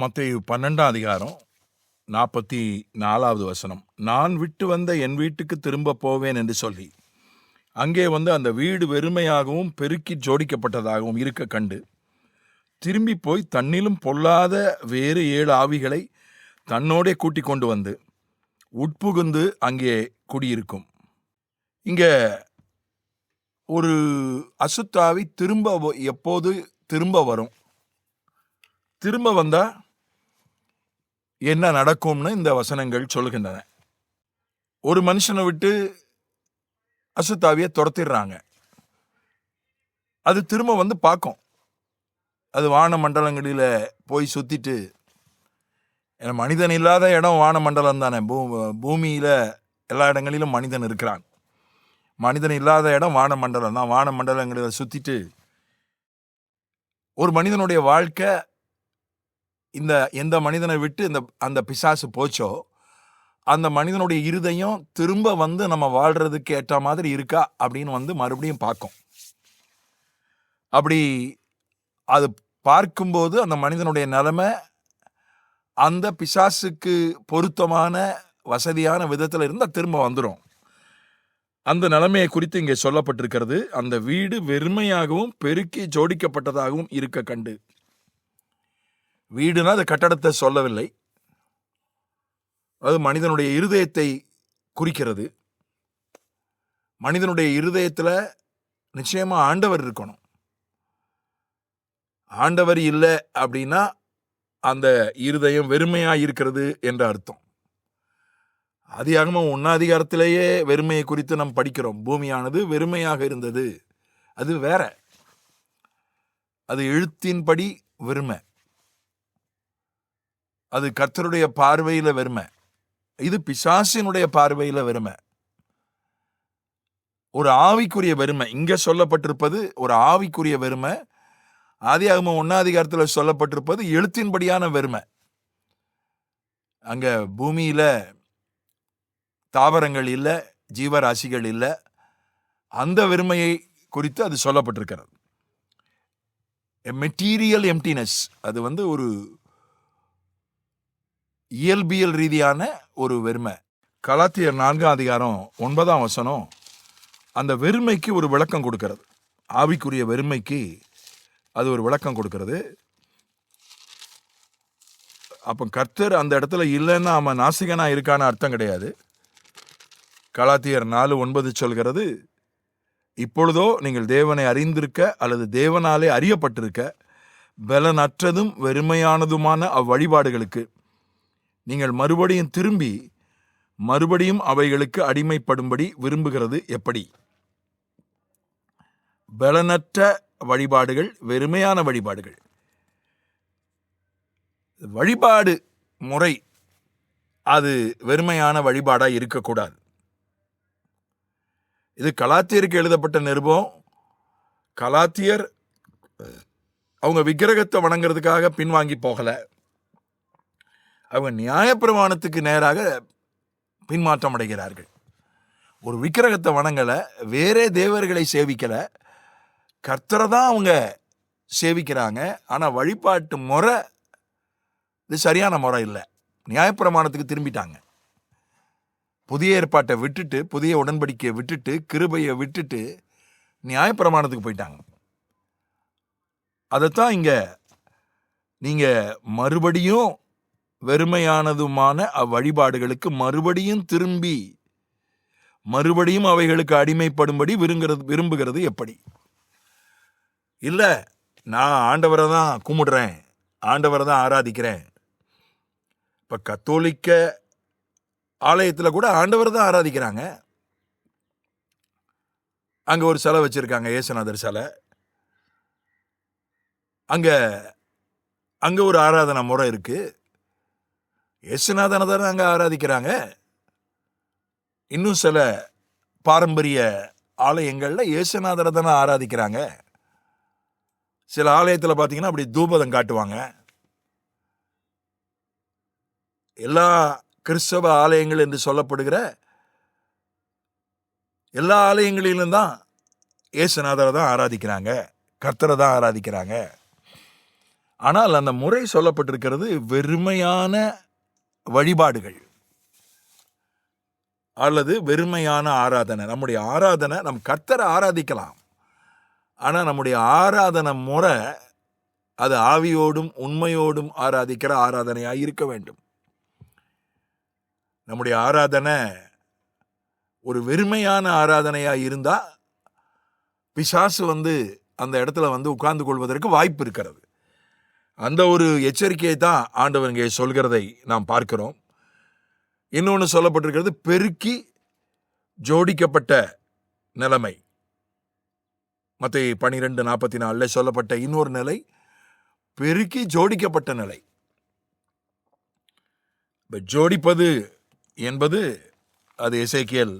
மத்திய பன்னெண்டாம் அதிகாரம் நாற்பத்தி நாலாவது வசனம். நான் விட்டு வந்த என் வீட்டுக்கு திரும்ப போவேன் என்று சொல்லி அங்கே வந்து அந்த வீடு வெறுமையாகவும் பெருக்கி ஜோடிக்கப்பட்டதாகவும் இருக்க கண்டு திரும்பி போய் தன்னிலும் பொல்லாத வேறு ஏழு ஆவிகளை தன்னோடே கூட்டிக் கொண்டு வந்து உட்புகுந்து அங்கே குடியிருக்கும். இங்க ஒரு அசுத்தாவி திரும்ப எப்போது திரும்ப வரும்? திரும்ப வந்தால் என்ன நடக்கும்னு இந்த வசனங்கள் சொல்கின்றன. ஒரு மனுஷனை விட்டு அசுத்தாவியை துரத்திடுறாங்க. அது திரும்ப வந்து பார்க்கும். அது வான மண்டலங்களில் போய் சுத்திட்டு மனிதன் இல்லாத இடம் வான மண்டலம் தானே. பூ பூமியில் எல்லா இடங்களிலும் மனிதன் இருக்கிறான். மனிதன் இல்லாத இடம் வான மண்டலம் தான். வான மண்டலங்களில் சுத்திட்டு ஒரு மனிதனுடைய வாழ்க்கை இந்த எந்த மனிதனை விட்டு இந்த அந்த பிசாசு போச்சோ அந்த மனிதனுடைய இருதயம் திரும்ப வந்து நம்ம வாழ்கிறதுக்கு ஏற்ற மாதிரி இருக்கா அப்படின்னு வந்து மறுபடியும் பார்க்கும். அப்படி அது பார்க்கும்போது அந்த மனிதனுடைய நிலைமை அந்த பிசாசுக்கு பொருத்தமான வசதியான விதத்தில் இருந்தால் திரும்ப வந்துடும் அந்த நிலைமையை குறித்து இங்கே சொல்லப்பட்டிருக்கிறது. அந்த வீடு வெறுமையாகவும் பெருக்கி ஜோடிக்கப்பட்டதாகவும் இருக்க கண்டு. வீடுனா அது கட்டடத்தை சொல்லவில்லை. அது மனிதனுடைய இருதயத்தை குறிக்கிறது. மனிதனுடைய இருதயத்தில் நிச்சயமாக ஆண்டவர் இருக்கணும். ஆண்டவர் இல்லை அப்படின்னா அந்த இருதயம் வெறுமையாக இருக்கிறது என்ற அர்த்தம். அதிகாகமும் உன்னாதிகாரத்திலேயே வெறுமையை குறித்து நாம் படிக்கிறோம். பூமியானது வெறுமையாக இருந்தது. அது வேற. அது எழுத்தின்படி வெறுமை. அது கர்த்தருடைய பார்வையில் வெறுமை. இது பிசாசினுடைய பார்வையில் வெறுமை. ஒரு ஆவிக்குரிய வெறுமை. இங்க சொல்லப்பட்டிருப்பது ஒரு ஆவிக்குரிய வெறுமை. ஆதியாகமம் ஒன்னாதிகாரத்தில் சொல்லப்பட்டிருப்பது எழுத்தின்படியான வெறுமை. அங்க பூமியில தாவரங்கள் இல்லை ஜீவராசிகள் இல்லை. அந்த வெறுமையை குறித்து அது சொல்லப்பட்டிருக்கிறது. மெட்டீரியல் எம்டினஸ் அது வந்து ஒரு இயல்பியல் ரீதியான ஒரு வெறுமை. கலாத்தியர் நான்காம் அதிகாரம் ஒன்பதாம் வசனம் அந்த வெறுமைக்கு ஒரு விளக்கம் கொடுக்கிறது. ஆவிக்குரிய வெறுமைக்கு அது ஒரு விளக்கம் கொடுக்கிறது. அப்போ கர்த்தர் அந்த இடத்துல இல்லைன்னா அவன் நாசிகனாக இருக்கான்னு அர்த்தம் கிடையாது. கலாத்தியர் நாலு ஒன்பது சொல்கிறது இப்பொழுதோ நீங்கள் தேவனை அறிந்திருக்க அல்லது தேவனாலே அறியப்பட்டிருக்க பலனற்றதும் வெறுமையானதுமான அவ்வழிபாடுகளுக்கு நீங்கள் மறுபடியும் திரும்பி மறுபடியும் அவைகளுக்கு அடிமைப்படும்படி விரும்புகிறது எப்படி? பலனற்ற வழிபாடுகள் வெறுமையான வழிபாடுகள். வழிபாடு முறை அது வெறுமையான வழிபாடாக இருக்கக்கூடாது. இது கலாத்தியருக்கு எழுதப்பட்ட நிருபம் கலாத்தியர் அவங்க விக்கிரகத்தை வணங்குறதுக்காக பின்வாங்கி போகலை. அவங்க நியாயப்பிரமாணத்துக்கு நேராக பின்மாற்றம் அடைகிறார்கள். ஒரு விக்கிரகத்தை வணங்கலை வேறே தேவர்களை சேவிக்கலை. கர்த்தரை தான் அவங்க சேவிக்கிறாங்க. ஆனால் வழிபாட்டு முறை இது சரியான முறை இல்லை. நியாயப்பிரமாணத்துக்கு திரும்பிட்டாங்க. புதிய ஏற்பாட்டை விட்டுட்டு புதிய உடன்படிக்கையை விட்டுட்டு கிருபையை விட்டுட்டு நியாயப்பிரமாணத்துக்கு போயிட்டாங்க. அதைத்தான் இங்கே நீங்கள் மறுபடியும் வெறுமையானதுமான அவ்வழிபாடுகளுக்கு மறுபடியும் திரும்பி மறுபடியும் அவைகளுக்கு அடிமைப்படும்படி விரும்புகிறது விரும்புகிறது எப்படி? இல்லை நான் ஆண்டவரை தான் கும்பிடுறேன் ஆண்டவரை தான் ஆராதிக்கிறேன். இப்போ கத்தோலிக்க ஆலயத்தில் கூட ஆண்டவர் தான் ஆராதிக்கிறாங்க. அங்கே ஒரு சிலை வச்சுருக்காங்க ஏசுநாதர் சிலை. அங்கே அங்கே ஒரு ஆராதனை முறை இருக்குது இயேசுநாதனை தானே அங்கே ஆராதிக்கிறாங்க. இன்னும் சில பாரம்பரிய ஆலயங்கள்ல இயேசுநாதனை தானே ஆராதிக்கிறாங்க. சில ஆலயத்தில் பார்த்தீங்கன்னா அப்படி தூபதம் காட்டுவாங்க. எல்லா கிறிஸ்தவ ஆலயங்கள் என்று சொல்லப்படுகிற எல்லா ஆலயங்களிலும் தான் இயேசுநாதரை தான் ஆராதிக்கிறாங்க. கர்த்தரை தான் ஆராதிக்கிறாங்க. ஆனால் அந்த முறை சொல்லப்பட்டிருக்கிறது வெறுமையான வழிபாடுகள். அல்லது வெறுமையான ஆராதனை. நம்முடைய ஆராதனை நம் கர்த்தரை ஆராதிக்கலாம். ஆனால் நம்முடைய ஆராதனை முறை அது ஆவியோடும் உண்மையோடும் ஆராதிக்கிற ஆராதனையாக இருக்க வேண்டும். நம்முடைய ஆராதனை ஒரு வெறுமையான ஆராதனையாக இருந்தால் பிசாசு வந்து அந்த இடத்துல வந்து உட்கார்ந்து கொள்வதற்கு வாய்ப்பு இருக்கிறது. அந்த ஒரு எச்சரிக்கையை தான் ஆண்டவர் இங்கே சொல்கிறதை நாம் பார்க்கிறோம். இன்னொன்று சொல்லப்பட்டிருக்கிறது பெருக்கி ஜோடிக்கப்பட்ட நிலைமை. மற்ற பனிரெண்டு நாற்பத்தி நாலில் சொல்லப்பட்ட இன்னொரு நிலை பெருக்கி ஜோடிக்கப்பட்ட நிலை. இப்போ ஜோடிப்பது என்பது அது இசைக்கியல்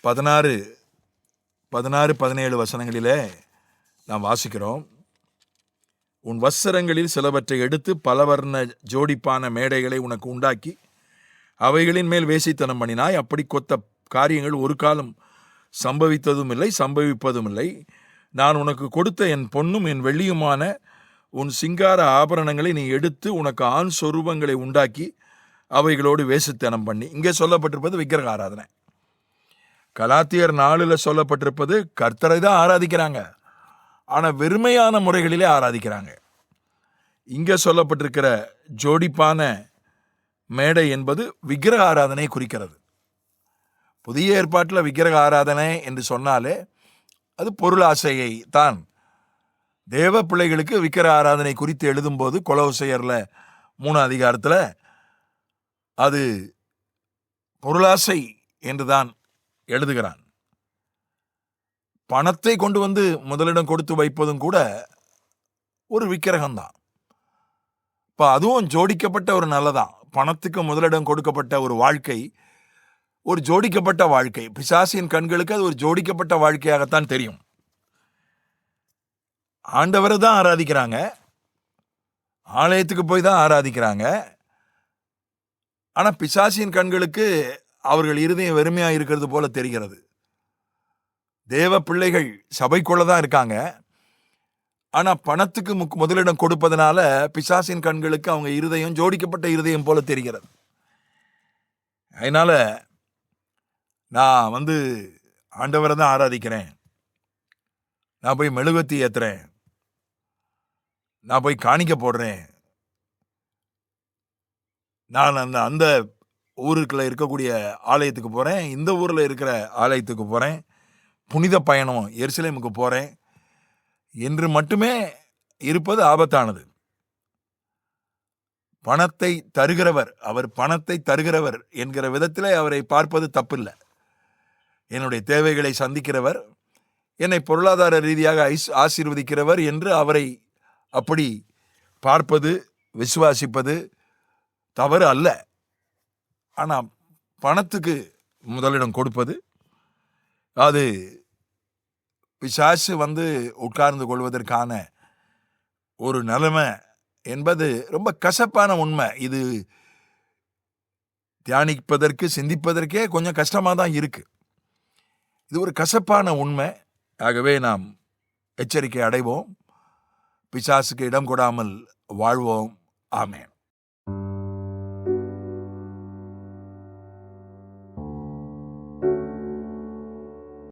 பதினாறு பதினாறு பதினேழு வசனங்களிலே நாம் வாசிக்கிறோம். உன் வஸ்திரங்களில் சிலவற்றை எடுத்து பலவர்ண ஜோடிப்பான மேடைகளை உனக்கு உண்டாக்கி அவைகளின் மேல் வேசித்தனம் பண்ணினாய். அப்படி கொத்த காரியங்கள் ஒரு காலம் சம்பவித்ததும் இல்லை சம்பவிப்பதும் இல்லை நான் உனக்கு கொடுத்த என் பொன்னும் என் வெள்ளியுமான உன் சிங்கார ஆபரணங்களை நீ எடுத்து உனக்கு ஆண் சொரூபங்களை உண்டாக்கி அவைகளோடு வேசித்தனம் பண்ணி. இங்கே சொல்லப்பட்டிருப்பது விக்கிரக ஆராதனை கலாத்தியர் நாளில் சொல்லப்பட்டிருப்பது கர்த்தரை தான் ஆராதிக்கிறாங்க. ஆனால் வெறுமையான முறைகளிலே ஆராதிக்கிறாங்க. இங்கே சொல்லப்பட்டிருக்கிற ஜோடிப்பான மேடை என்பது விக்கிரக ஆராதனை குறிக்கிறது. புதிய ஏற்பாட்டில் விக்கிரக ஆராதனை என்று சொன்னாலே அது பொருளாசையை தான். தேவ பிள்ளைகளுக்கு விக்கிர ஆராதனை குறித்து எழுதும்போது கொலோசையரில் மூணு அதிகாரத்தில் அது பொருளாசை என்று தான் எழுதுகிறான். பணத்தை கொண்டு வந்து முதலிடம் கொடுத்து வைப்பதும் கூட ஒரு விக்கிரகம்தான். இப்போ அதுவும் ஜோடிக்கப்பட்ட ஒரு நல்லதான். பணத்துக்கு முதலிடம் கொடுக்கப்பட்ட ஒரு வாழ்க்கை ஒரு ஜோடிக்கப்பட்ட வாழ்க்கை. பிசாசியின் கண்களுக்கு அது ஒரு ஜோடிக்கப்பட்ட வாழ்க்கையாகத்தான் தெரியும். ஆண்டவரை தான் ஆராதிக்கிறாங்க. ஆலயத்துக்கு போய் தான் ஆராதிக்கிறாங்க. ஆனால் பிசாசியின் கண்களுக்கு அவர்கள் இருதயம் வெறுமையாக இருக்கிறது போல தெரிகிறது. தேவ பிள்ளைகள் சபைக்குள்ள தான் இருக்காங்க. ஆனால் பணத்துக்கு முக் முதலிடம் கொடுப்பதனால பிசாசின் கண்களுக்கு அவங்க இருதயம் ஜோடிக்கப்பட்ட இருதயம் போல தெரிகிறது. அதனால் நான் வந்து ஆண்டவரை தான் ஆராதிக்கிறேன். நான் போய் மெழுகுவத்தி ஏற்றுறேன் நான் போய் காணிக்க போடுறேன். நான் அந்த அந்த ஊருக்குள்ளே இருக்கக்கூடிய ஆலயத்துக்கு போகிறேன் இந்த ஊரில் இருக்கிற ஆலயத்துக்கு போகிறேன் புனித பயணம் எருசலேமுக்கு போகிறேன் என்று மட்டுமே இருப்பது ஆபத்தானது. பணத்தை தருகிறவர் அவர் பணத்தை தருகிறவர் என்கிற விதத்தில் அவரை பார்ப்பது தப்பில்லை. என்னுடைய தேவைகளை சந்திக்கிறவர் என்னை பொருளாதார ரீதியாக ஐஸ் ஆசீர்வதிக்கிறவர் என்று அவரை அப்படி பார்ப்பது விசுவாசிப்பது தவறு அல்ல. ஆனால் பணத்துக்கு முதலிடம் கொடுப்பது அது பிசாசு வந்து உட்கார்ந்து கொள்வதற்கான ஒரு நிலைமை என்பது ரொம்ப கசப்பான உண்மை. இது தியானிப்பதற்கு சிந்திப்பதற்கே கொஞ்சம் கஷ்டமாக தான் இருக்குது இது ஒரு கசப்பான உண்மை. ஆகவே நாம் எச்சரிக்கை அடைவோம். பிசாசுக்கு இடம் கொடாமல் வாழ்வோம். ஆமேன்.